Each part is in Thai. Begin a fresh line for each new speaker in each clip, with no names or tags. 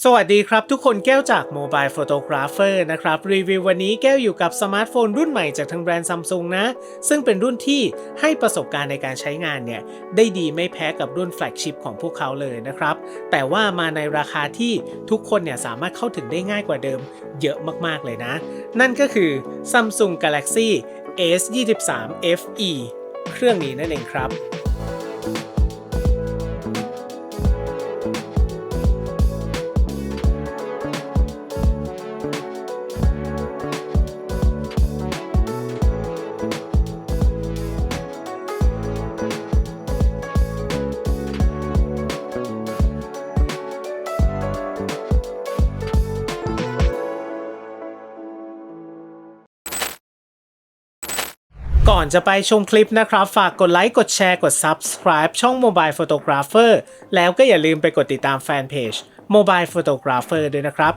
สวัสดีครับทุกคนแก้วจาก Mobile Photographer นะครับ รีวิววันนี้แก้วอยู่กับสมาร์ทโฟนรุ่นใหม่จากทางแบรนด์ซัมซุงนะ ซึ่งเป็นรุ่นที่ให้ประสบการณ์ในการใช้งานเนี่ย ได้ดีไม่แพ้กับรุ่นแฟลกชิพของพวกเขาเลยนะครับ แต่ว่ามาในราคาที่ทุกคนเนี่ยสามารถเข้าถึงได้ง่ายกว่าเดิมเยอะมากๆเลยนะ นั่นก็คือ Samsung Galaxy S23 FE เครื่องนี้นั่นเองครับ ก่อนจะไปชมคลิปนะครับ ฝากกดไลค์กดแชร์กด Subscribe ช่อง Mobile Photographer แล้วก็อย่าลืมไปกดติดตามแฟนเพจ Mobile Photographer ด้วยนะครับ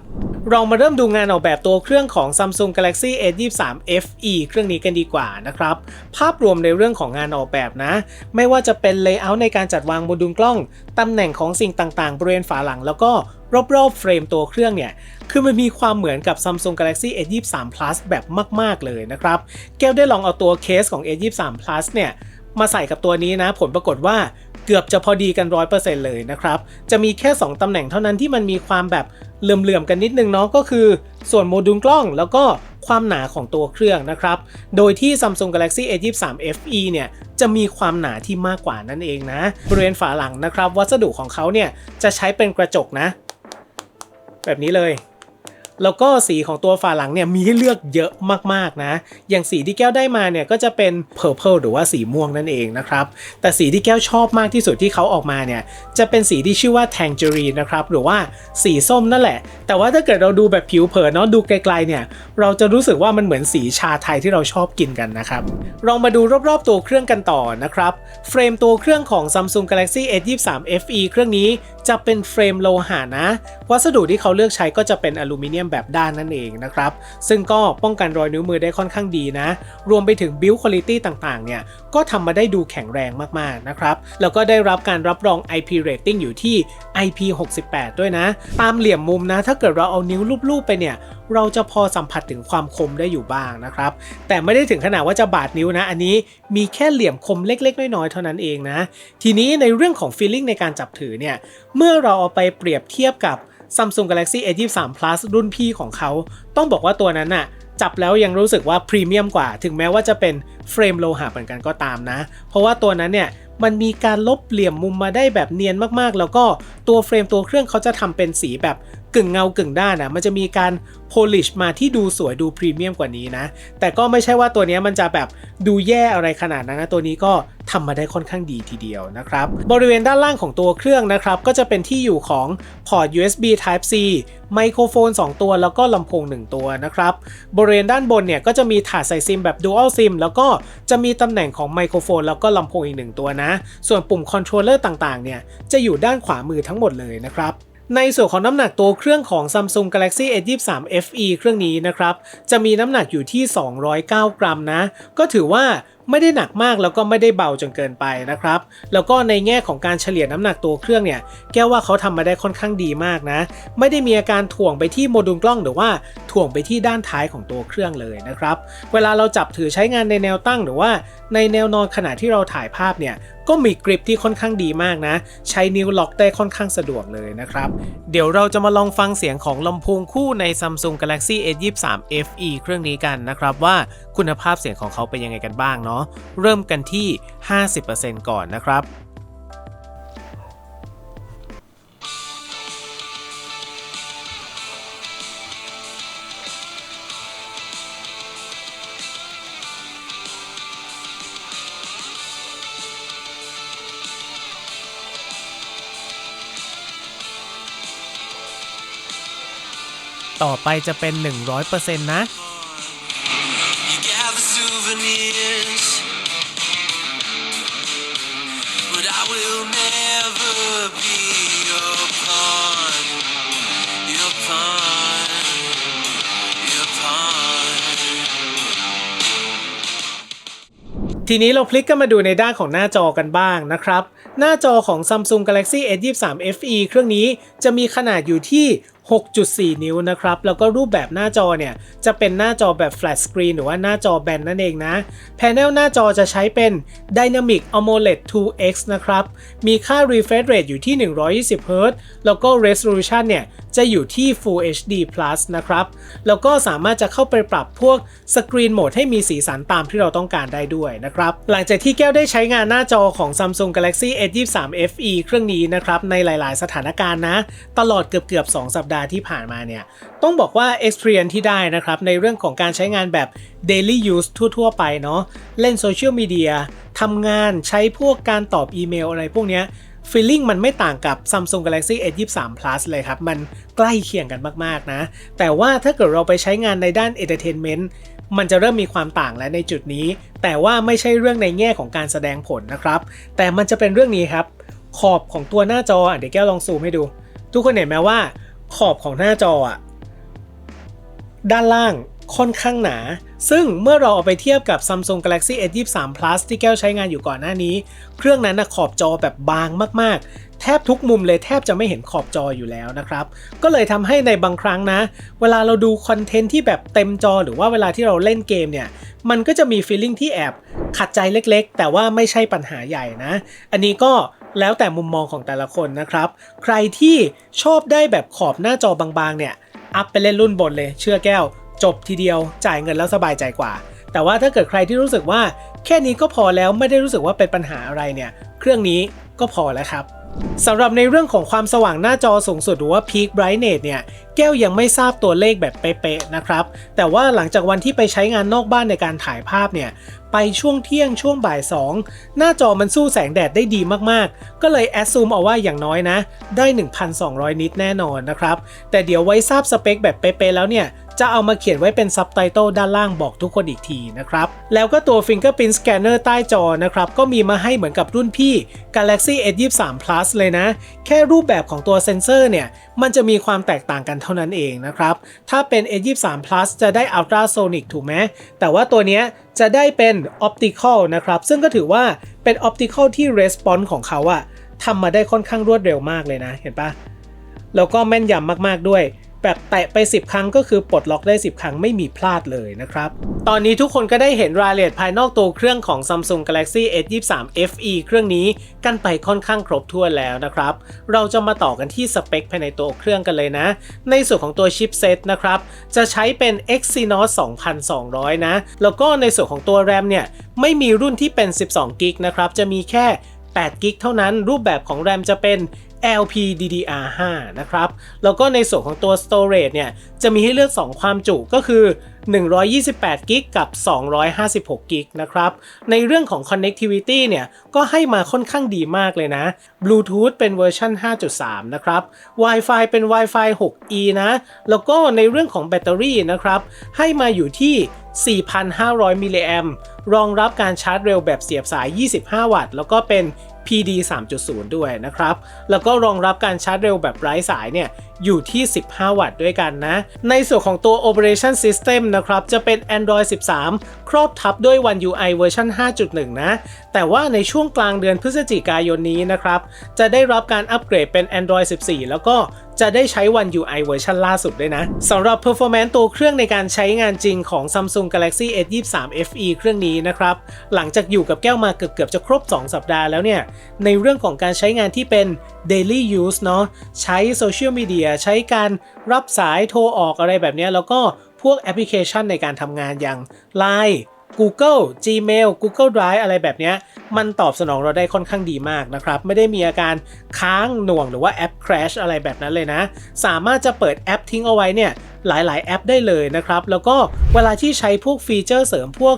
เรามาเริ่มดูงานออกแบบตัวเครื่องของ Samsung Galaxy S23 FE เครื่องนี้กันดีกว่านะครับ ภาพรวมในเรื่องของงานออกแบบนะ ไม่ว่าจะเป็น Layout ในการจัดวางโมดูลกล้อง ตำแหน่งของสิ่งต่างๆ บริเวณฝาหลังแล้วก็ รอบๆเฟรมตัวเครื่องเนี่ย คือมันมีความเหมือนกับ Samsung Galaxy S23 Plus แบบมากๆเลยนะครับ แก้วได้ลองเอาตัวเคสของ S23 Plus เนี่ย มาใส่กับตัวนี้นะ ผลปรากฏว่าเกือบจะพอดีกัน 100%เลยนะครับ จะมีแค่ 2 ตำแหน่งเท่านั้นที่มันมีความแบบเหลื่อมๆกันนิดนึงเนาะก็คือ ส่วนโมดูลกล้องแล้วก็ความหนาของตัวเครื่องนะครับ โดยที่ Samsung Galaxy S23 FE เนี่ยจะมีความหนาที่มากกว่านั่นเองนะ บริเวณฝาหลังนะครับ วัสดุของเขาเนี่ยจะใช้เป็นกระจกนะ แบบนี้เลย แล้วก็สีของตัวฝาหลังเนี่ยมีให้เลือกเยอะมากๆนะ อย่างสีที่แก้วได้มาเนี่ยก็จะเป็น purple หรือว่าสีม่วงนั่นเองนะครับ แต่สีที่แก้วชอบมากที่สุดที่เขาออกมาเนี่ยจะเป็นสีที่ชื่อว่า tangerine นะครับ หรือว่าสีส้มนั่นแหละ แต่ว่าถ้าเกิดเราดูแบบผิวเผินเนาะดูไกลๆเนี่ยเราจะรู้สึกว่ามันเหมือนสีชาไทยที่เราชอบกินกันนะครับเรามาดูรอบๆตัวเครื่องกันต่อนะครับ เฟรมตัวเครื่องของ Samsung Galaxy S23 FE เครื่องนี้ จะเป็นเฟรมโลหะนะ วัสดุที่เขาเลือกใช้ก็จะเป็นอลูมิเนียมแบบด้านนั่นเองนะครับ ซึ่งก็ป้องกันรอยนิ้วมือได้ค่อนข้างดีนะ รวมไปถึงบิลคุณลิตี้ต่างๆเนี่ย ก็ทำมาได้ดูแข็งแรงมากๆนะครับ แล้วก็ได้รับการรับรอง IP rating อยู่ที่ IP68 ด้วยนะ ตามเหลี่ยมมุมนะ ถ้าเกิดเราเอานิ้วลูบๆไปเนี่ย เราจะพอสัมผัสถึงความคมได้อยู่บ้างนะครับ แต่ไม่ได้ถึงขนาดว่าจะบาดนิ้วนะ อันนี้มีแค่เหลี่ยมคมเล็ก ๆ น้อยๆเท่านั้นเองนะ ทีนี้ในเรื่องของ feeling ในการจับถือเนี่ย เมื่อเราเอาไปเปรียบเทียบกับ Samsung Galaxy S23 Plus รุ่นพี่ของเขา ต้องบอกว่าตัวนั้นน่ะ จับแล้วยังรู้สึกว่าพรีเมียมกว่า ถึงแม้ว่าจะเป็นเฟรมโลหะเหมือนกันก็ตามนะ เพราะว่าตัวนั้นเนี่ยมันมีการลบเหลี่ยมมุมมาได้แบบเนียนมากๆ แล้วก็ตัวเฟรมตัวเครื่องเขาจะทำเป็นสีแบบ กึ่งเงากึ่งด้านอะมันจะมีการ polish มาที่ดูสวยดูพรีเมียมกว่านี้นะ แต่ก็ไม่ใช่ว่าตัวนี้มันจะแบบดูแย่อะไรขนาดนั้นนะ ตัวนี้ก็ทำมาได้ค่อนข้างดีทีเดียวนะครับ บริเวณด้านล่างของตัวเครื่องนะครับ ก็จะเป็นที่อยู่ของพอร์ต USB Type C ไมโครโฟน 2 ตัวแล้วก็ลำโพง 1 ตัวนะครับ บริเวณด้านบนเนี่ยก็จะมีถาดใส่ซิมแบบ Dual SIM แล้วก็จะมีตำแหน่งของไมโครโฟน แล้วก็ลำโพงอีก 1 ตัวนะ ส่วนปุ่มคอนโทรลเลอร์ต่างๆเนี่ยจะอยู่ด้านขวามือทั้งหมดเลยนะครับ ในส่วนของน้ำหนักตัวเครื่องของ Samsung Galaxy S23 FE เครื่องนี้นะครับ จะมีน้ำหนักอยู่ที่ 209 กรัมนะ ก็ถือว่าไม่ได้หนักมากแล้วก็ไม่ได้เบาจนเกินไปนะครับ แล้วก็ในแง่ของการเฉลี่ยน้ำหนักตัวเครื่องเนี่ย แก้วว่าเขาทำมาได้ค่อนข้างดีมากนะ ไม่ได้มีอาการถ่วงไปที่โมดูลกล้องหรือว่าถ่วงไปที่ด้านท้ายของตัวเครื่องเลยนะครับ เวลาเราจับถือใช้งานในแนวตั้งหรือว่าในแนวนอนขณะที่เราถ่ายภาพเนี่ย ก็มีกริปที่ค่อนข้างดีมากนะ ใช้นิ้วล็อกได้ค่อนข้างสะดวกเลยนะครับ เดี๋ยวเราจะมาลองฟังเสียงของลำโพงคู่ใน Samsung Galaxy S23 FE เครื่องนี้กันนะครับว่าคุณภาพเสียงของเขาเป็นยังไงกันบ้างเนาะเริ่มกันที่ 50%ก่อนนะครับ ต่อไปจะเป็น 100%นะ
You can have the souvenirs, but I will never be your pawn, your pawn, your pawn.
ทีนี้เราพลิกกันมาดูในด้านของหน้าจอกันบ้างนะครับ หน้าจอของ Samsung Galaxy S23 FE เครื่องนี้จะมีขนาดอยู่ที่ 6.4 นิ้วนะครับ แล้วก็รูปแบบหน้าจอเนี่ย จะเป็นหน้าจอแบบ flat screen หรือว่าหน้าจอแบนนั่นเองนะ แผงหน้าจอจะใช้เป็น Dynamic AMOLED 2X นะครับ มีค่า refresh rate อยู่ที่ 120 Hz แล้วก็ resolution เนี่ย จะอยู่ที่ Full HD Plus นะครับ แล้วก็สามารถจะเข้าไปปรับพวกสกรีนโหมดให้มีสีสันตามที่เราต้องการได้ด้วยนะครับ หลังจากที่แก้วได้ใช้งานหน้าจอของ Samsung Galaxy S23 FE เครื่องนี้นะครับ ในหลาย ๆ สถานการณ์นะ ตลอดเกือบๆ 2 สัปดาห์ที่ผ่านมาเนี่ย ต้องบอกว่า experience ที่ได้นะครับ ในเรื่องของการใช้งานแบบ daily use ทั่ว ๆ ไปเนาะเล่นโซเชียลมีเดียทำงานใช้พวกการตอบอีเมลอะไรพวกเนี้ยฟีลลิ่งมันไม่ต่างกับ Samsung Galaxy S23 Plus เลยครับ มันใกล้เคียงกันมาก ๆ นะ แต่ว่าถ้าเกิดเราไปใช้งานในด้าน Entertainment มันจะเริ่มมีความต่างแล้วในจุดนี้ แต่ว่าไม่ใช่เรื่องในแง่ของการแสดงผลนะครับ แต่มันจะเป็นเรื่องนี้ครับ ขอบของตัวหน้าจออเดี๋ยวแก้วลองซูมให้ดู ทุกคนเห็นไหมว่า ขอบของหน้าจออะด้านล่างค่อนข้างหนา ซึ่งเมื่อเราเอาไปเทียบกับ Samsung Galaxy S23 Plus ที่แก้วใช้งานอยู่ก่อนหน้านี้ เครื่องนั้นนะขอบจอแบบบางมากๆ แทบทุกมุมเลยแทบจะไม่เห็นขอบจออยู่แล้วนะครับ ก็เลยทำให้ในบางครั้งนะ เวลาเราดูคอนเทนต์ที่แบบเต็มจอหรือว่าเวลาที่เราเล่นเกมเนี่ย มันก็จะมีฟีลลิ่งที่แอบขัดใจเล็กๆ แต่ว่าไม่ใช่ปัญหาใหญ่นะ อันนี้ก็ แล้วแต่มุมมองของแต่ละคนนะครับ ใครที่ชอบได้แบบขอบหน้าจอบางๆเนี่ย อัพไปเล่นรุ่นบนเลย เชื่อแก้ว จบทีเดียว จ่ายเงินแล้วสบายใจกว่า แต่ว่าถ้าเกิดใครที่รู้สึกว่า แค่นี้ก็พอแล้วไม่ได้รู้สึกว่าเป็นปัญหาอะไรเนี่ย เครื่องนี้ก็พอแล้วครับ สำหรับในเรื่องของความสว่างหน้าจอสูงสุดหรือว่า Peak Brightness เนี่ย แก้วยังไม่ทราบตัวเลขแบบเป๊ะๆนะครับ แต่ว่าหลังจากวันที่ไปใช้งานนอกบ้านในการถ่ายภาพเนี่ย ไปช่วงเที่ยงช่วงบ่าย 2 หน้าจอมันสู้แสงแดดได้ดีมากๆ ก็เลยแอดซูมเอาว่าอย่างน้อยนะ ได้ 1,200 นิตแน่นอนนะครับ แต่เดี๋ยวไว้ทราบสเปคแบบเป๊ะๆแล้วเนี่ย จะเอามาเขียนไว้เป็นซับไตเติลด้านล่างบอกทุกคนอีกทีนะครับ แล้วก็ตัว Fingerprint Scanner ใต้จอนะครับก็มีมาให้เหมือนกับรุ่นพี่ Galaxy S23 Plus เลยนะ แค่รูปแบบของตัวเซนเซอร์เนี่ย มันจะมีความแตกต่างกันเท่านั้นเองนะครับ ถ้าเป็น S23 Plus จะได้ Ultrasonic ถูกไหมแต่ว่าตัวเนี้ยจะได้เป็น Optical นะครับ ซึ่งก็ถือว่าเป็น Optical ที่ Response ของเขาอะทำมาได้ค่อนข้างรวดเร็วมากเลยนะ เห็นปะแล้วก็แม่นยำมากๆด้วย แบบแตะไป 10 ครั้งก็คือปลดล็อกได้ 10 ครั้งไม่มีพลาดเลยนะครับ ตอนนี้ทุกคนก็ได้เห็นรายละเอียดภายนอกตัวเครื่องของ Samsung Galaxy S23 FE เครื่องนี้กันไปค่อนข้างครบถ้วนแล้วนะครับ เราจะมาต่อกันที่สเปคภายในตัวเครื่องกันเลยนะ ในส่วนของตัวชิปเซตนะครับ จะใช้เป็น Exynos 2200 นะ แล้วก็ในส่วนของตัว RAM เนี่ยไม่มีรุ่นที่เป็น 12กิกนะครับ จะมีแค่8กิกเท่านั้นรูปแบบของ RAM จะเป็น LPDDR5 นะครับ แล้วก็ในส่วนของตัว storage เนี่ย จะมีให้เลือก 2 ความจุก็คือ 128กิกกับ 256กิกนะครับ ในเรื่องของ connectivity เนี่ย ก็ให้มาค่อนข้างดีมากเลยนะ Bluetooth เป็นเวอร์ชัน5.3 นะครับ Wi-Fi เป็น Wi-Fi 6E นะ แล้วก็ในเรื่องของแบตเตอรี่นะครับ ให้มาอยู่ที่ 4,500 มิลลิแอมรองรับการชาร์จเร็วแบบเสียบสาย 25 วัตต์ แล้วก็เป็น PD 3.0 ด้วยนะครับ แล้วก็รองรับการชาร์จเร็วแบบไร้สายเนี่ย อยู่ที่ 15 วัตต์ด้วยกันนะ ในส่วนของตัว Operation System นะครับ จะเป็น Android 13 ครอบทับด้วย One UI เวอร์ชัน5.1 นะ แต่ว่าในช่วงกลางเดือนพฤศจิกายนนี้นะครับ จะได้รับการอัปเกรดเป็น Android 14 แล้วก็จะได้ใช้ One UI เวอร์ชันล่าสุดด้วยนะสำหรับ performance ตัวเครื่องในการใช้งานจริงของ Samsung Galaxy S23 FE เครื่องนี้นะครับ หลังจากอยู่กับแก้วมาเกือบๆจะครบ 2 สัปดาห์แล้วเนี่ย ในเรื่องของการใช้งานที่เป็น daily use เนาะ ใช้โซเชียลมีเดียใช้การรับสายโทรออกอะไรแบบนี้ แล้วก็พวกแอปพลิเคชันในการทำงานอย่าง Line Google Gmail Google Drive อะไรแบบนี้ มันตอบสนองเราได้ค่อนข้างดีมากนะครับ ไม่ได้มีอาการค้างหน่วงหรือว่าแอป crash อะไรแบบนั้นเลยนะ สามารถจะเปิดแอปทิ้งเอาไว้เนี่ย หลาย ๆ แอปได้เลยนะครับ แล้วก็เวลาที่ใช้พวกฟีเจอร์เสริมพวก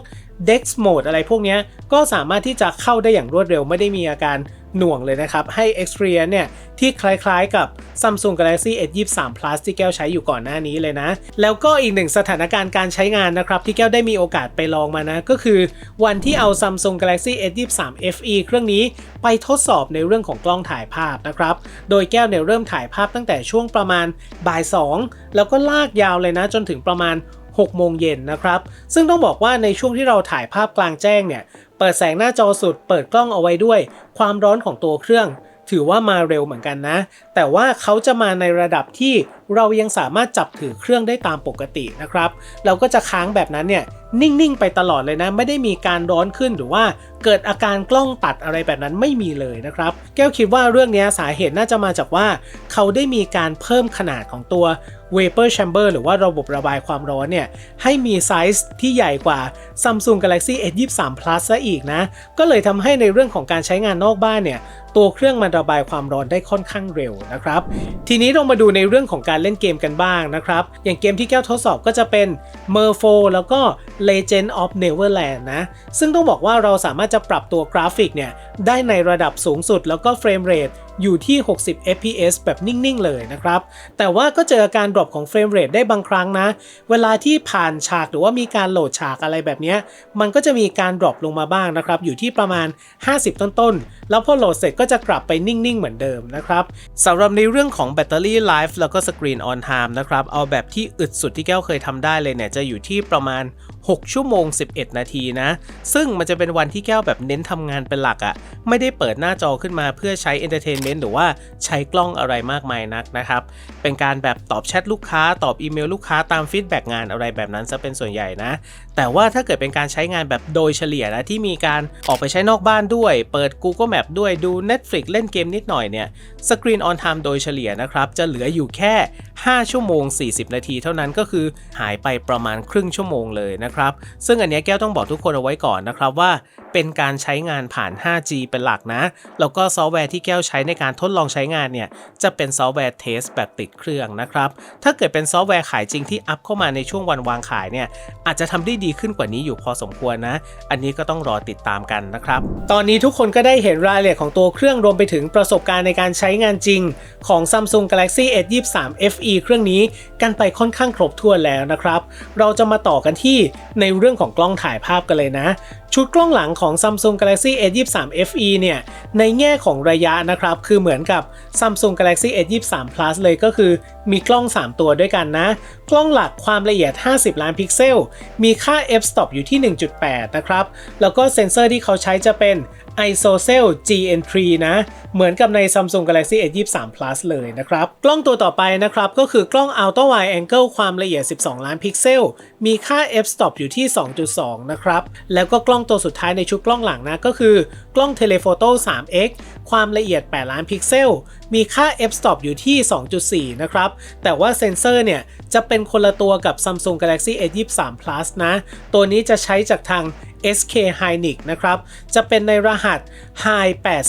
Dex Mode อะไรพวกนี้ก็สามารถที่จะเข้าได้อย่างรวดเร็ว ไม่ได้มีอาการ หน่วงเลยนะครับ ให้ Experience เนี่ย ที่คล้ายๆกับ Samsung Galaxy S23 Plus ที่แก้วใช้อยู่ก่อนหน้านี้เลยนะ แล้วก็อีกหนึ่งสถานการณ์การใช้งานนะครับ ที่แก้วได้มีโอกาสไปลองมานะ ก็คือวันที่เอา Samsung Galaxy S23 FE เครื่องนี้ไปทดสอบในเรื่องของกล้องถ่ายภาพนะครับ โดยแก้วเนี่ยเริ่มถ่ายภาพตั้งแต่ช่วงประมาณบ่าย 2 แล้วก็ลากยาวเลยนะจนถึงประมาณ6โมงเย็นนะครับ ซึ่งต้องบอกว่าในช่วงที่เราถ่ายภาพกลางแจ้งเนี่ย เปิดแสงหน้าจอสุด เปิดกล้องเอาไว้ด้วย ความร้อนของตัวเครื่อง ถือว่ามาเร็วเหมือนกันนะ แต่ว่าเขาจะมาในระดับที่ เรายังสามารถจับถือเครื่องได้ตามปกตินะครับ เราก็จะค้างแบบนั้นเนี่ยนิ่งๆไปตลอดเลยนะ ไม่ได้มีการร้อนขึ้นหรือว่าเกิดอาการกล้องตัดอะไรแบบนั้นไม่มีเลยนะครับ แก้วคิดว่าเรื่องนี้สาเหตุน่าจะมาจากว่า เขาได้มีการเพิ่มขนาดของตัว vapor chamber หรือว่าระบบระบายความร้อนเนี่ย ให้มีไซส์ที่ใหญ่กว่า Samsung Galaxy S23 Plus ซะอีกนะ ก็เลยทำให้ในเรื่องของการใช้งานนอกบ้านเนี่ย ตัวเครื่องมันระบายความร้อนได้ค่อนข้างเร็วนะครับ ทีนี้เรามาดูในเรื่องของการเล่นเกมกันบ้างนะครับ อย่างเกมที่แก้วทดสอบก็จะเป็น m e r f o แล้วก็ Legend of Neverland นะ ซึ่งต้องบอกว่าเราสามารถจะปรับตัวกราฟิกเนี่ย ได้ในระดับสูงสุดแล้วก็เฟรมเรท อยู่ที่ 60 fps แบบนิ่ง ๆ เลยนะครับ แต่ว่าก็เจอการดรอปของเฟรมเรทได้บางครั้งนะ เวลาที่ผ่านฉากหรือว่ามีการโหลดฉากอะไรแบบนี้ มันก็จะมีการดรอปลงมาบ้างนะครับ อยู่ที่ประมาณ 50 ต้น ๆ แล้วพอโหลดเสร็จก็จะกลับไปนิ่ง ๆ เหมือนเดิมนะครับสำหรับในเรื่องของแบตเตอรี่ไลฟ์แล้วก็สกรีนออนไทม์นะครับ เอาแบบที่อึดสุดที่แก้วเคยทำได้เลยเนี่ยจะอยู่ที่ประมาณ 6 ชั่วโมง 11 นาทีนะ ซึ่งมันจะเป็นวันที่แก้วแบบเน้นทำงานเป็นหลักอะ่ะ ไม่ได้เปิดหน้าจอขึ้นมาเพื่อใช้เอนเตอร์เทนเมนต์หรือว่าใช้กล้องอะไรมากมายนักนะครับ เป็นการแบบตอบแชทลูกค้า ตอบอีเมลลูกค้าตามฟีดแบ็กงานอะไรแบบนั้นซะเป็นส่วนใหญ่นะ แต่ว่าถ้าเกิดเป็นการใช้งานแบบโดยเฉลี่ยนะที่มีการออกไปใช้นอกบ้านด้วย เปิด Google Map ด้วยดู Netflix เล่นเกมนิดหน่อยเนี่ยสกรีนออนไทม์โดยเฉลี่ยนะครับจะเหลืออยู่แค่ 5 ชั่วโมง 40 นาที เท่านั้นก็คือหายไปประมาณครึ่งชั่วโมงเลยนะครับซึ่งอันนี้แก้วต้องบอกทุกคนเอาไว้ก่อนนะครับว่า เป็นการใช้งานผ่าน 5G เป็นหลักนะ แล้วก็ซอฟต์แวร์ที่แก้วใช้ในการทดลองใช้งานเนี่ย จะเป็นซอฟต์แวร์เทสแบบติดเครื่องนะครับ ถ้าเกิดเป็นซอฟต์แวร์ขายจริงที่อัพเข้ามาในช่วงวันวางขายเนี่ย อาจจะทำได้ดีขึ้นกว่านี้อยู่พอสมควรนะ อันนี้ก็ต้องรอติดตามกันนะครับ ตอนนี้ทุกคนก็ได้เห็นรายละเอียดของตัวเครื่องรวมไปถึงประสบการณ์ในการใช้งานจริง ของ Samsung Galaxy S23 FE เครื่องนี้กันไปค่อนข้างครบถ้วนแล้วนะครับ เราจะมาต่อกันที่ในเรื่องของกล้องถ่ายภาพกันเลยนะชุดกล้องหลังของ Samsung Galaxy S23 FE เนี่ย ในแง่ของระยะนะครับ คือเหมือนกับ Samsung Galaxy S23 Plus เลยก็คือมีกล้อง 3 ตัวด้วยกันนะ กล้องหลักความละเอียด 50 ล้านพิกเซล มีค่า f-stop อยู่ที่ 1.8 นะครับ แล้วก็เซ็นเซอร์ที่เขาใช้จะเป็น ISOCELL GN3 นะ เหมือนกับใน Samsung Galaxy S23 Plus เลยนะครับ กล้องตัวต่อไปนะครับ ก็คือกล้อง Ultra Wide Angle ความละเอียด 12 ล้านพิกเซล มีค่า f-stop อยู่ที่ 2.2 นะครับ แล้วก็กล้องตัวสุดท้ายในชุดกล้องหลังนะก็คือกล้อง Telephoto 3x ความละเอียด 8 ล้านพิกเซล มีค่า f-stop อยู่ที่ 2.4 นะครับ แต่ว่าเซ็นเซอร์เนี่ย จะเป็นคนละตัวกับ Samsung Galaxy S23 Plus นะ ตัวนี้จะใช้จากทาง SK Hynix นะครับ จะเป็นในรหัส Hi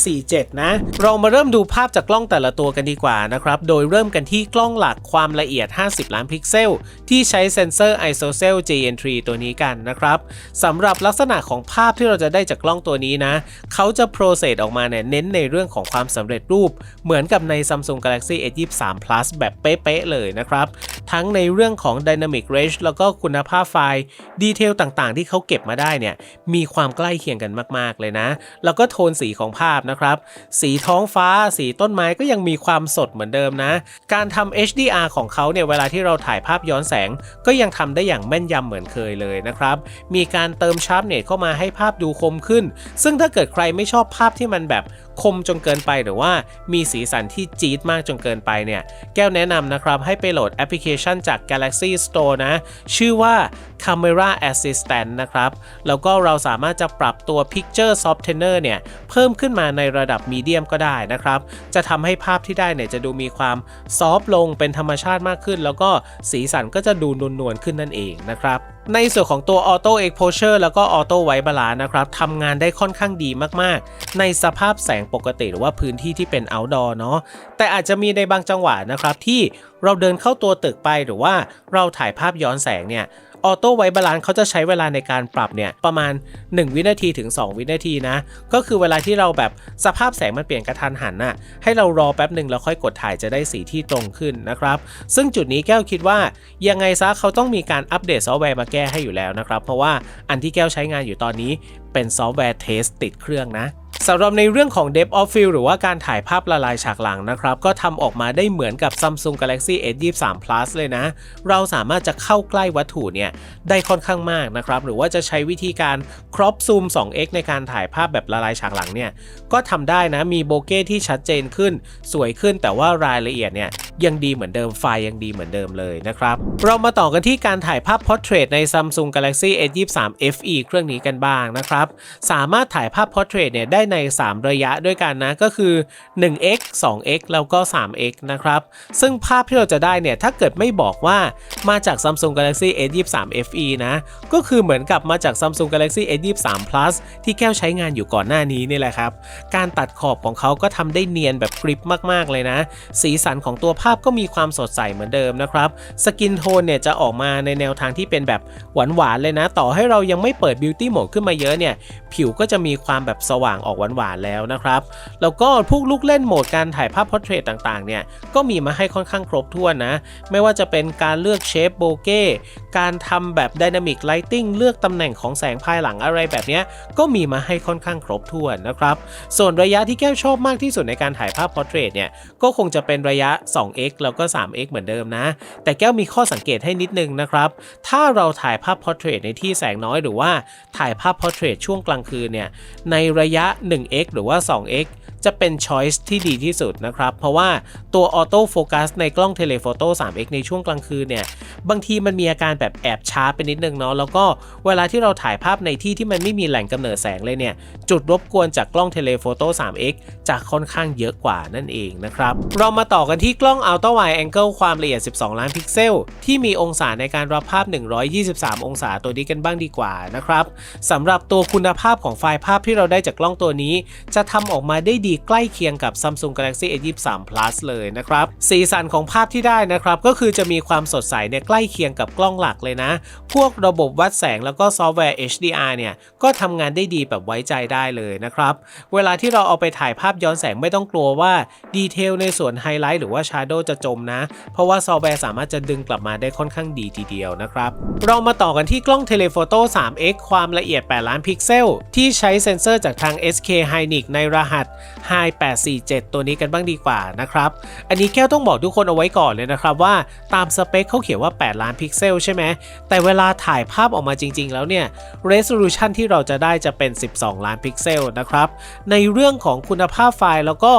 847 นะ เรามาเริ่มดูภาพจากกล้องแต่ละตัวกันดีกว่านะครับ โดยเริ่มกันที่กล้องหลักความละเอียด 50 ล้านพิกเซล ที่ใช้เซ็นเซอร์ ISOCELL GN3 ตัวนี้กันนะครับสำหรับลักษณะของภาพที่เราจะได้จากกล้องตัวนี้นะ เขาจะโปรเซสออกมาเนี่ยเน้นในเรื่องของความสำเร็จรูป เหมือนกับใน Samsung Galaxy S23 Plus แบบเป๊ะๆเลยนะครับ ทั้งในเรื่องของ Dynamic Range แล้วก็คุณภาพไฟล์ ดีเทลต่างๆ ที่เขาเก็บมาได้เนี่ยมีความใกล้เคียงกันมาก ๆ เลยนะ แล้วก็โทนสีของภาพนะครับ สีท้องฟ้าสีต้นไม้ก็ยังมีความสดเหมือนเดิมนะ การทำ HDR ของเขาเนี่ยเวลาที่เราถ่ายภาพย้อนแสง ก็ยังทำได้อย่างแม่นยำเหมือนเคยเลยนะครับ มีการเติมชาร์ปเนตเข้ามาให้ภาพดูคมขึ้น ซึ่งถ้าเกิดใครไม่ชอบภาพที่มันแบบ คมจนเกินไปหรือว่ามีสีสันที่จี๊ดมากจนเกินไปเนี่ย แก้วแนะนำนะครับให้ไปโหลดแอปพลิเคชันจาก Galaxy Store นะ ชื่อว่า Camera Assistant นะครับ แล้วก็เราสามารถจะปรับตัว Picture Softener เนี่ยเพิ่มขึ้นมาในระดับมีเดียมก็ได้นะครับ จะทำให้ภาพที่ได้เนี่ยจะดูมีความซอฟลงเป็นธรรมชาติมากขึ้น แล้วก็สีสันก็จะดูนวลๆขึ้นนั่นเองนะครับ ในส่วนของตัว Auto Exposure แล้วก็ Auto White Balance นะครับทำงานได้ค่อนข้างดีมากๆ ในสภาพแสงปกติหรือว่าพื้นที่ที่เป็น outdoor เนาะแต่อาจจะมีในบางจังหวะนะครับที่เราเดินเข้าตัวตึกไปหรือว่าเราถ่ายภาพย้อนแสงเนี่ย ออโต้ไวบาลานเขาจะใช้เวลาในการปรับเนี่ยประมาณ 1 วินาทีถึง 2 วินาทีนะ ก็คือเวลาที่เราแบบสภาพแสงมันเปลี่ยนกระทันหันน่ะให้เรารอแป๊บหนึ่งแล้วค่อยกดถ่ายจะได้สีที่ตรงขึ้นนะครับ ซึ่งจุดนี้แก้วคิดว่ายังไงซะเขาต้องมีการอัปเดตซอฟต์แวร์มาแก้ให้อยู่แล้วนะครับ เพราะว่าอันที่แก้วใช้งานอยู่ตอนนี้เป็นซอฟต์แวร์เทสติดเครื่องนะ สำหรับในเรื่องของ Depth of Field หรือว่าการถ่ายภาพละลายฉากหลังนะครับ ก็ทำออกมาได้เหมือนกับ Samsung Galaxy S23 Plus เลยนะ เราสามารถจะเข้าใกล้วัตถุเนี่ยได้ค่อนข้างมากนะครับ หรือว่าจะใช้วิธีการ crop zoom 2x ในการถ่ายภาพแบบละลายฉากหลังเนี่ย ก็ทำได้นะ มีโบเก้ที่ชัดเจนขึ้น สวยขึ้น แต่ว่ารายละเอียดเนี่ยยังดีเหมือนเดิม ไฟยังดีเหมือนเดิมเลยนะครับ เรามาต่อกันที่การถ่ายภาพ Portrait ใน Samsung Galaxy S23 FE เครื่องนี้กันบ้างนะครับ สามารถถ่ายภาพ Portrait เนี่ยได้ใน3 ระยะด้วยกันนะ ก็คือ 1x 2x แล้วก็ 3x นะครับ ซึ่งภาพที่เราจะได้เนี่ย ถ้าเกิดไม่บอกว่ามาจาก Samsung Galaxy S23 FE นะ ก็คือเหมือนกับมาจาก Samsung Galaxy S23 Plus ที่แก้วใช้งานอยู่ก่อนหน้านี้นี่แหละครับ การตัดขอบของเขาก็ทำได้เนียนแบบกริปมากๆเลยนะ สีสันของตัวภาพก็มีความสดใสเหมือนเดิมนะครับ สกินโทนเนี่ยจะออกมาในแนวทางที่เป็นแบบหวานๆเลยนะ ต่อให้เรายังไม่เปิด Beauty Mode ขึ้นมาเยอะเนี่ย ผิวก็จะมีความแบบสว่างออกหวานๆแล้วนะครับ แล้วก็พวกลูกเล่นโหมดการถ่ายภาพพอร์เทรตต่างๆเนี่ยก็มีมาให้ค่อนข้างครบถ้วนนะ ไม่ว่าจะเป็นการเลือกเชฟโบเก้การทำแบบ Dynamic Lighting เลือกตำแหน่งของแสงภายหลังอะไรแบบนี้ก็มีมาให้ค่อนข้างครบถ้วนนะครับ ส่วนระยะที่แก้วชอบมากที่สุดในการถ่ายภาพพอร์เทรตเนี่ยก็คงจะเป็นระยะ 2x แล้วก็ 3x เหมือนเดิมนะ แต่แก้วมีข้อสังเกตให้นิดนึงนะครับ ถ้าเราถ่ายภาพพอร์เทรตในที่แสงน้อยหรือว่าถ่ายภาพพอร์เทรตช่วงกลางคืนเนี่ยในระยะ 1x หรือว่า 2x จะเป็น choice ที่ดีที่สุดนะครับ เพราะว่าตัวออโต้โฟกัสในกล้องเทเลโฟโต้ 3x ในช่วงกลางคืนเนี่ย บางทีมันมีอาการแบบแอบช้าไปนิดนึงเนาะ แล้วก็เวลาที่เราถ่ายภาพในที่ที่มันไม่มีแหล่งกำเนิดแสงเลยเนี่ย จุดรบกวนจากกล้องเทเลโฟโต้ 3x จะค่อนข้างเยอะกว่านั่นเองนะครับ เรามาต่อกันที่กล้อง Ultra Wide Angle ความละเอียด 12 ล้านพิกเซล ที่มีองศาในการรับภาพ 123 องศาตัวนี้กันบ้างดีกว่านะครับสำหรับตัวคุณภาพของไฟล์ภาพที่เราได้จากกล้องตัวนี้จะทำออกมาได้ดีใกล้เคียงกับ Samsung Galaxy S23 Plus เลยนะครับ สีสันของภาพที่ได้นะครับก็คือจะมีความสดใสเนี่ยใกล้เคียงกับกล้องหลักเลยนะ พวกระบบวัดแสงแล้วก็ซอฟต์แวร์ HDR เนี่ยก็ทำงานได้ดีแบบไว้ใจได้เลยนะครับ เวลาที่เราเอาไปถ่ายภาพย้อนแสงไม่ต้องกลัวว่าดีเทลในส่วนไฮไลท์หรือว่าชาร์โดจะจมนะ เพราะว่าซอฟต์แวร์สามารถจะดึงกลับมาได้ค่อนข้างดีทีเดียวนะครับเรามาต่อกันที่กล้องเทเลโฟโต้ 3x ความละเอียด 8 ล้านพิกเซล ที่ใช้เซ็นเซอร์จากทาง SK Hynix ในรหัส Hi 847 ตัวนี้กันบ้างดีกว่านะครับ อันนี้แก้วต้องบอกทุกคนเอาไว้ก่อนเลยนะครับว่าตามสเปคเขาเขียนว่า 8 ล้านพิกเซลใช่ไหม แต่เวลาถ่ายภาพออกมาจริง ๆ แล้วเนี่ย resolution ที่เราจะได้จะเป็น 12 ล้านพิกเซลนะครับ ในเรื่องของคุณภาพไฟล์แล้วก็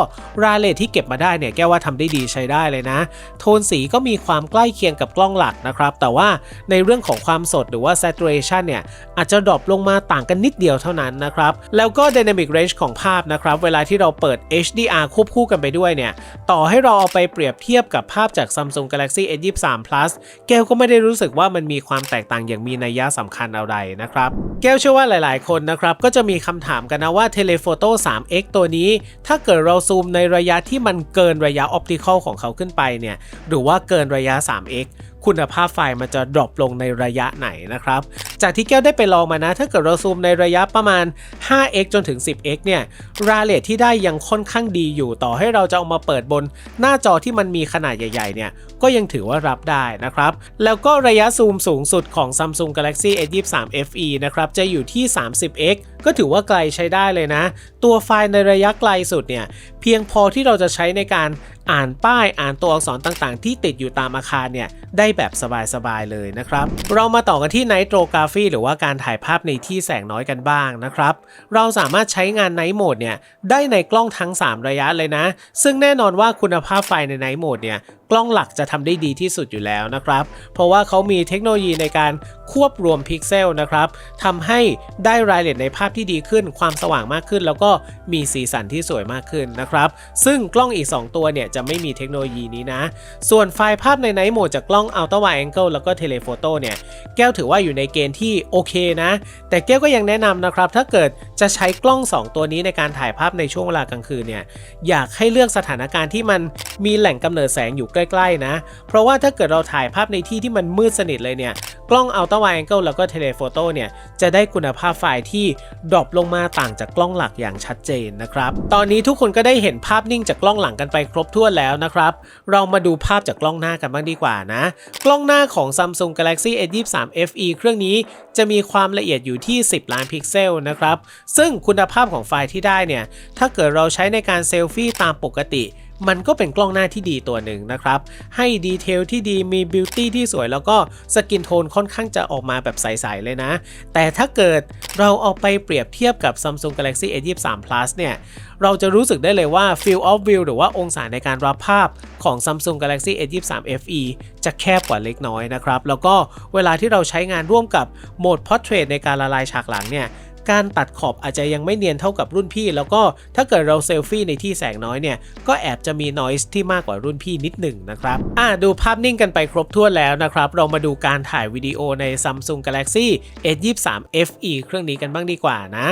รายละเอียดที่เก็บมาได้เนี่ยแก้วว่าทำได้ดีใช้ได้เลยนะ โทนสีก็มีความใกล้เคียงกับกล้องหลักนะครับ แต่ว่าในเรื่องของความสดหรือว่า saturation เนี่ยอาจจะดรอปลงมาต่างกันนิดเดียวเท่านั้นนะครับ แล้วก็ dynamic range ของภาพนะครับ เวลาที่เราเปิด HDR ควบคู่กันไปด้วยเนี่ย ต่อให้เราเอาไปเปรียบเทียบกับภาพจาก Samsung Galaxy S23 Plus แก้วก็ไม่ได้รู้สึกว่ามันมีความแตกต่างอย่างมีนัยยะสำคัญอะไรนะครับ แก้วเชื่อว่าหลาย ๆ คนนะครับ ก็จะมีคำถามกันนะว่า Telephoto 3x ตัวนี้ ถ้าเกิดเราซูมในระยะที่มันเกินระยะออปติคอลของเขาขึ้นไปเนี่ย หรือว่าเกินระยะ 3x คุณภาพไฟล์มันจะดรอปลงในระยะไหนนะครับ จากที่แก้วได้ไปลองมานะ ถ้าเกิดเราซูมในระยะประมาณ 5x จนถึง 10x เนี่ยรายละเอียดที่ได้ยังค่อนข้างดีอยู่ต่อให้เราจะเอามาเปิดบน หน้าจอที่มันมีขนาดใหญ่ ๆ เนี่ยก็ยังถือว่ารับได้นะครับ แล้วก็ระยะซูมสูงสุดของ Samsung Galaxy S23 FE นะครับจะอยู่ที่ 30x ก็ถือว่าไกลใช้ได้เลยนะ ตัวไฟล์ในระยะไกลสุดเนี่ย เพียงพอที่เราจะใช้ในการอ่านป้ายอ่านตัวอักษรต่างๆ ที่ติดอยู่ตามอาคารเนี่ย ได้แบบสบายๆเลยนะครับ เรามาต่อกันที่ Nitrography หรือว่าการถ่ายภาพในที่แสงน้อยกันบ้างนะครับ เราสามารถใช้งาน Night Mode เนี่ย ได้ในกล้องทั้ง 3 ระยะเลยนะ ซึ่งแน่นอนว่าคุณภาพไฟล์ใน Night Mode เนี่ย กล้องหลักจะทำได้ดีที่สุดอยู่แล้วนะครับ เพราะว่าเขามีเทคโนโลยีในการควบรวมพิกเซลนะครับทำให้ได้รายละเอียดในภาพที่ดีขึ้น ความสว่างมากขึ้น แล้วก็มีสีสันที่สวยมากขึ้นนะครับ ซึ่งกล้องอีก 2 ตัวเนี่ยจะไม่มีเทคโนโลยีนี้นะ ส่วนไฟล์ภาพในไนท์โหมดจากกล้อง Ultra Wide Angle แล้วก็ Telephoto เนี่ย แก้วถือว่าอยู่ในเกณฑ์ที่โอเคนะ แต่แก้วก็ยังแนะนำนะครับ ถ้าเกิดจะใช้กล้อง 2 ตัวนี้ในการถ่ายภาพในช่วงเวลากลางคืนเนี่ย อยากให้เลือกสถานการณ์ที่มันมีแหล่งกำเนิดแสงอยู่ใล้ๆนะ เพราะว่าถ้าเกิดเราถ่ายภาพในที่ที่มันมืดสนิทเลยเนี่ย กล้อง Ultra Wide Angle แล้วก็ Telephoto เนี่ย จะได้คุณภาพไฟล์ที่ดรอปลงมาต่างจากกล้องหลักอย่างชัดเจนนะครับ ตอนนี้ทุกคนก็ได้เห็นภาพนิ่งจากกล้องหลังกันไปครบถ้วนแล้วนะครับ เรามาดูภาพจากกล้องหน้ากันบ้างดีกว่านะ กล้องหน้าของ Samsung Galaxy S23 FE เครื่องนี้จะมีความละเอียดอยู่ที่ 10 ล้านพิกเซลนะครับ ซึ่งคุณภาพของไฟล์ที่ได้เนี่ย ถ้าเกิดเราใช้ในการเซลฟี่ตามปกติ มันก็เป็นกล้องหน้าที่ดีตัวหนึ่งนะครับ ให้ดีเทลที่ดีมีบิวตี้ที่สวยแล้วก็สกินโทนค่อนข้างจะออกมาแบบใสๆเลยนะ แต่ถ้าเกิดเราเอาไปเปรียบเทียบกับ Samsung Galaxy S23 Plus เนี่ยเราจะรู้สึกได้เลยว่า Field of View หรือว่าองศาในการรับภาพของ Samsung Galaxy S23 FE จะแคบกว่าเล็กน้อยนะครับ แล้วก็เวลาที่เราใช้งานร่วมกับโหมด Portrait ในการละลายฉากหลังเนี่ย การตัดขอบอาจจะยังไม่เนียนเท่ากับรุ่นพี่ แล้วก็ถ้าเกิดเราเซลฟี่ในที่แสงน้อยเนี่ยก็แอบจะมี noise ที่มากกว่ารุ่นพี่นิดหนึ่งนะครับอ่าดูภาพนิ่งกันไปครบถ้วนแล้วนะครับเรามาดูการถ่ายวิดีโอใน Samsung Galaxy S23 FE เครื่องนี้กันบ้างดีกว่านะ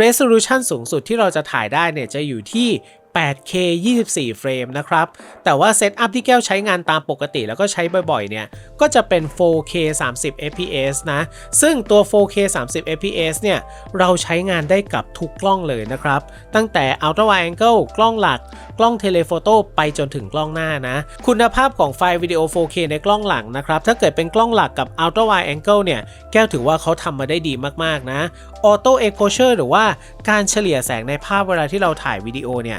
resolution สูงสุดที่เราจะถ่ายได้เนี่ยจะอยู่ที่ 8K 24 เฟรมนะครับ แต่ว่าเซตอัพที่แก้วใช้งานตามปกติแล้วก็ใช้บ่อยๆ เนี่ย ก็จะเป็น 4K 30 fps นะ ซึ่งตัว 4K 30 fps เนี่ย เราใช้งานได้กับทุกกล้องเลยนะครับ ตั้งแต่ Ultra Wide Angle กล้องหลัก กล้องเทเลโฟโต้ไปจนถึงกล้องหน้านะ คุณภาพของไฟล์วิดีโอ 4K ในกล้องหลังนะครับ ถ้าเกิดเป็นกล้องหลักกับ Ultra Wide Angle เนี่ย แก้วถือว่าเขาทำมาได้ดีมากๆนะ Auto Exposure หรือว่าการเฉลี่ยแสงในภาพเวลาที่เราถ่ายวิดีโอเนี่ย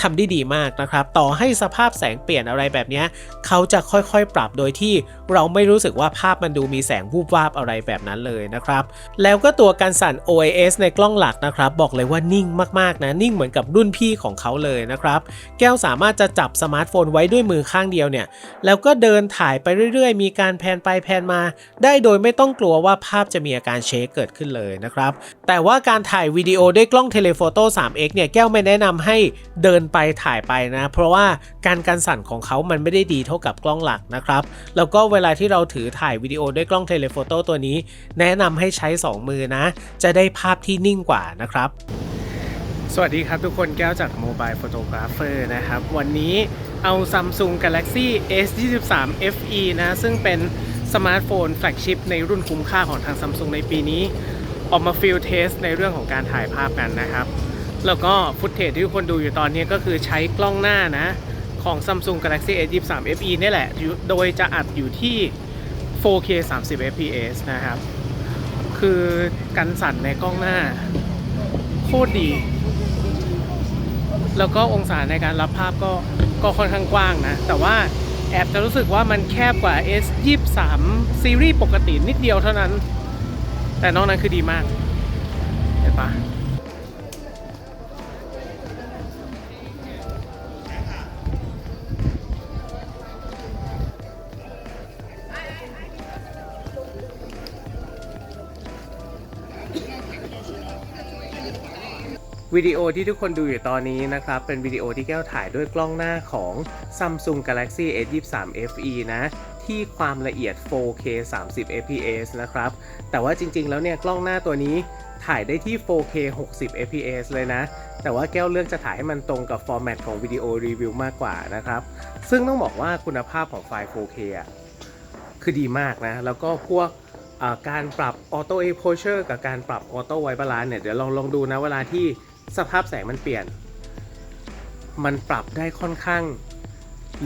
ทำได้ดีมากนะครับ ต่อให้สภาพแสงเปลี่ยนอะไรแบบนี้เขาจะค่อยๆ ปรับโดยที่เราไม่รู้สึกว่าภาพมันดูมีแสงวูบวาบอะไรแบบนั้นเลยนะครับ แล้วก็ตัวการสั่น OIS ในกล้องหลักนะครับ บอกเลยว่านิ่งมากๆนะนิ่งเหมือนกับรุ่นพี่ของเขาเลยนะครับ แก้วสามารถจะจับสมาร์ทโฟนไว้ด้วยมือข้างเดียวเนี่ย แล้วก็เดินถ่ายไปเรื่อยๆ มีการแพนไปแพนมา ได้โดยไม่ต้องกลัวว่าภาพจะมีอาการเชคเกิดขึ้นเลยนะครับ แต่ว่าการถ่ายวิดีโอด้วยกล้องเทเลโฟโต้ 3x เนี่ยแก้วไม่แนะนำให้เดินไปถ่ายไปนะ เพราะว่าการกันสั่นของเขามันไม่ได้ดีเท่ากับกล้องหลักนะครับ แล้วก็เวลาที่เราถือถ่ายวิดีโอด้วยกล้องเทเลโฟโต้ตัวนี้ แนะนำให้ใช้ 2 มือนะ จะได้ภาพที่นิ่งกว่านะครับ สวัสดีครับทุกคนแก้วจาก Mobile Photographer นะครับ วันนี้เอา Samsung Galaxy S23 FE นะ ซึ่งเป็นสมาร์ทโฟนแฟลกชิพในรุ่นคุ้มค่าของทาง Samsung ในปีนี้ ออกมาฟิลเทสในเรื่องของการถ่ายภาพกันนะครับ แล้วก็ฟุตเทจที่ทุกคนดูอยู่ตอนนี้ก็คือใช้กล้องหน้านะ ของ Samsung Galaxy S23 FE นี่แหละ โดยจะอัดอยู่ที่ 4K 30 fps นะครับ คือกันสั่นในกล้องหน้า โคตรดี แล้วก็องศาในการรับภาพก็ก็ค่อนข้างกว้างนะ แต่ว่าแอบจะรู้สึกว่ามันแคบกว่า S23 ซีรีส์ปกตินิดเดียวเท่านั้น แต่นอกนั้นคือดีมาก เห็นปะ วิดีโอที่ทุกคนดูอยู่ตอนนี้นะครับ เป็นวิดีโอที่แก้วถ่ายด้วยกล้องหน้าของ Samsung Galaxy S23 FE นะ ที่ความละเอียด 4K 30 fps นะครับ แต่ว่าจริงๆ แล้วเนี่ย กล้องหน้าตัวนี้ถ่ายได้ที่ 4K 60 fps เลยนะ แต่ว่าแก้วเลือกจะถ่ายให้มันตรงกับฟอร์แมตของวิดีโอรีวิวมากกว่านะครับ ซึ่งต้องบอกว่าคุณภาพของไฟล์ 4K อะคือดีมากนะ แล้วก็พวกการปรับ Auto Exposure กับการปรับ Auto White Balance เนี่ย เดี๋ยวลองลองดูนะเวลาที่ สภาพแสงมันเปลี่ยน มันปรับได้ค่อนข้าง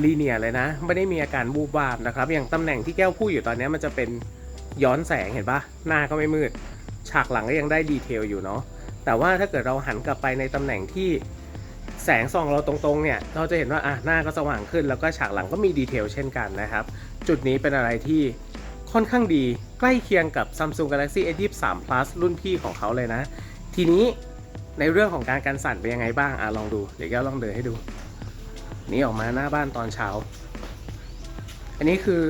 ลีเนียเลยนะ ไม่ได้มีอาการบูบวาบนะครับ อย่างตำแหน่งที่แก้วพูดอยู่ตอนนี้มันจะเป็นย้อนแสงเห็นปะหน้าก็ไม่มืด ฉากหลังก็ยังได้ดีเทลอยู่เนาะ แต่ว่าถ้าเกิดเราหันกลับไปในตำแหน่งที่แสงส่องเราตรงๆเนี่ย เราจะเห็นว่าอะหน้าก็สว่างขึ้น แล้วก็ฉากหลังก็มีดีเทลเช่นกันนะครับ จุดนี้เป็นอะไรที่ค่อนข้างดี ใกล้เคียงกับ Samsung Galaxy S23 Plus รุ่นพี่ของเขาเลยนะ ทีนี้ ในเรื่องของการกันสั่นเป็นยังไงบ้างอะลองดู เดี๋ยวก้วลองเดินให้ดู นี่ออกมาหน้าบ้านตอนเช้า อันนี้คือ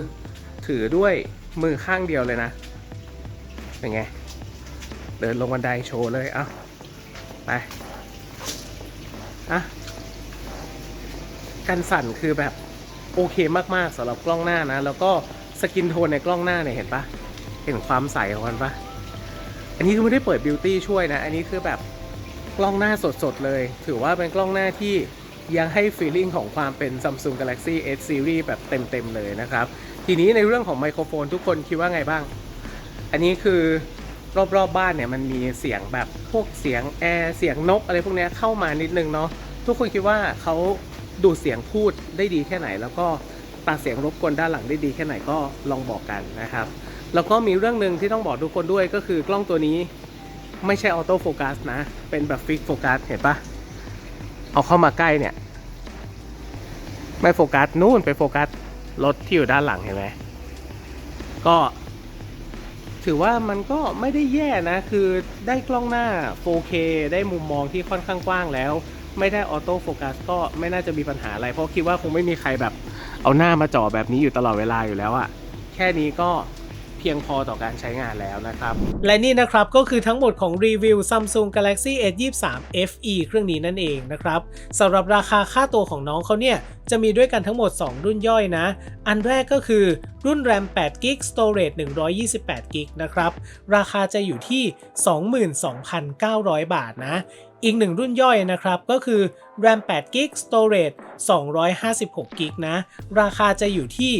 ถือด้วยมือข้างเดียวเลยนะ เป็นไง เดินลงบันไดโชว์เลยเอ้าไปอะกันสั่นคือแบบโอเคมากๆสำหรับกล้องหน้านะ แล้วก็สกินโทนในกล้องหน้าเนี่ยเห็นปะเห็นความใสของมันปะอันนี้คือไม่ได้เปิดบิวตี้ช่วยนะ อันนี้คือแบบ กล้องหน้าสดๆเลย ถือว่าเป็นกล้องหน้าที่ยังให้ feeling ของความเป็น Samsung Galaxy S Series แบบเต็มๆเลยนะครับ ทีนี้ในเรื่องของไมโครโฟนทุกคนคิดว่าไงบ้าง อันนี้คือรอบๆบบ้านเนี่ยมันมีเสียงแบบพวกเสียงแอร์เสียงนกอะไรพวกนี้เข้ามานิดนึงเนาะทุกคนคิดว่าเขาดูเสียงพูดได้ดีแค่ไหน แล้วก็ตัดเสียงรบกวนด้านหลังได้ดีแค่ไหนก็ลองบอกกันนะครับ แล้วก็มีเรื่องหนึ่งที่ต้องบอกทุกคนด้วยก็คือกล้องตัวนี้ ไม่ใช่ออโต้โฟกัสนะ เป็นแบบฟิกโฟกัสเห็นปะเอาเข้ามาใกล้เนี่ย ไม่โฟกัสนู่นไปโฟกัสรถที่อยู่ด้านหลังเห็นไหมก็ ถือว่ามันก็ไม่ได้แย่นะ คือได้กล้องหน้า 4K ได้มุมมองที่ค่อนข้างกว้างแล้ว ไม่ได้ออโต้โฟกัสก็ไม่น่าจะมีปัญหาอะไร เพราะคิดว่าคงไม่มีใครแบบ เอาหน้ามาจ่อแบบนี้อยู่ตลอดเวลาอยู่แล้วอะแค่นี้ก็ เพียงพอต่อการใช้งานแล้วนะครับ และนี่นะครับก็คือทั้งหมดของรีวิว Samsung Galaxy S23 FE เครื่องนี้นั่นเองนะครับสำหรับราคาค่าตัวของน้องเขาเนี่ยจะมีด้วยกันทั้งหมด 2 รุ่นย่อยนะ อันแรกก็คือรุ่น RAM 8 GB Storage 128 GB นะครับ ราคาจะอยู่ที่ 22,900 บาทนะอีกหนึ่งรุ่นย่อยนะครับ ก็คือ RAM 8 GB Storage 256 GB นะ ราคาจะอยู่ที่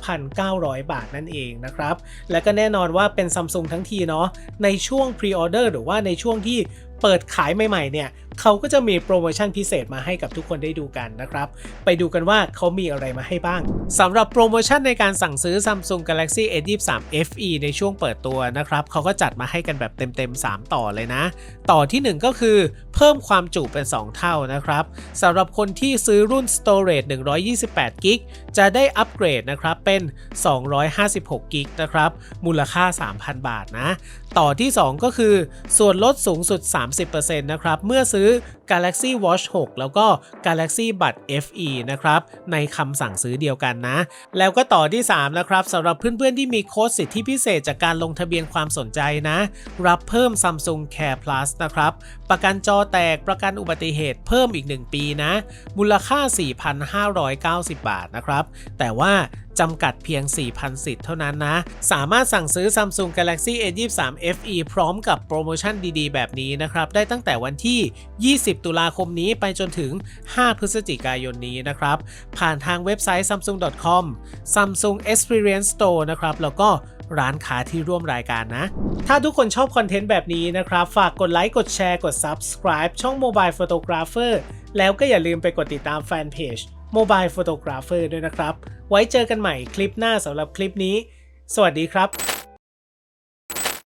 25,900 บาทนั่นเองนะครับ และก็แน่นอนว่าเป็น Samsung ทั้งทีเนาะในช่วง Pre-order หรือว่าในช่วงที่ เปิดขายใหม่ๆเนี่ยเขาก็จะมีโปรโมชั่นพิเศษมาให้กับทุกคนได้ดูกันนะครับ ไปดูกันว่าเขามีอะไรมาให้บ้างสำหรับโปรโมชั่นในการสั่งซื้อ Samsung Galaxy S23 FE ในช่วงเปิดตัวนะครับเขาก็จัดมาให้กันแบบเต็มๆ 3 ต่อเลยนะ ต่อทีหนึ่1 ก็คือเพิ่มความจุเป็น 2 เท่านะครับสำหรับคนที่ซื้อรุ่น Storage 128 g b จะได้อัปเกรดนะครับเป็น 256 g b นะครับมูลค่า 3,000 บาทนะ ต่อที่ 2 ก็คือส่วนลดสูงสุด 30%นะครับ เมื่อซื้อ Galaxy Watch 6 แล้วก็ Galaxy Buds FE นะครับ ในคำสั่งซื้อเดียวกันนะ แล้วก็ต่อที่ 3 นะครับสำหรับเพื่อนๆ ที่มีโค้ดสิทธิพิเศษจากการลงทะเบียนความสนใจนะ รับเพิ่ม Samsung Care Plus นะครับ ประกันจอแตกประกันอุบัติเหตุเพิ่มอีก 1 ปีนะ มูลค่า 4,590 บาทนะครับ แต่ว่าจำกัดเพียง 4,000 สิทธิ์เท่านั้นนะ สามารถสั่งซื้อ Samsung Galaxy S23 FE พร้อมกับโปรโมชั่นดีๆ แบบนี้นะครับ ได้ตั้งแต่วันที่20ตุลาคมนี้ไปจนถึง 5 พฤศจิกายนนี้นะครับ ผ่านทางเว็บไซต์ samsung.com Samsung Experience Store นะครับแล้วก็ร้านค้าที่ร่วมรายการนะ ถ้าทุกคนชอบคอนเทนต์แบบนี้นะครับ ฝากกดไลค์ กดแชร์ กด Subscribe ช่อง Mobile Photographer แล้วก็อย่าลืมไปกดติดตามแฟนเพจ Mobile Photographer ด้วยนะครับ ไว้เจอกันใหม่คลิปหน้าสำหรับคลิปนี้ สวัสดีครับ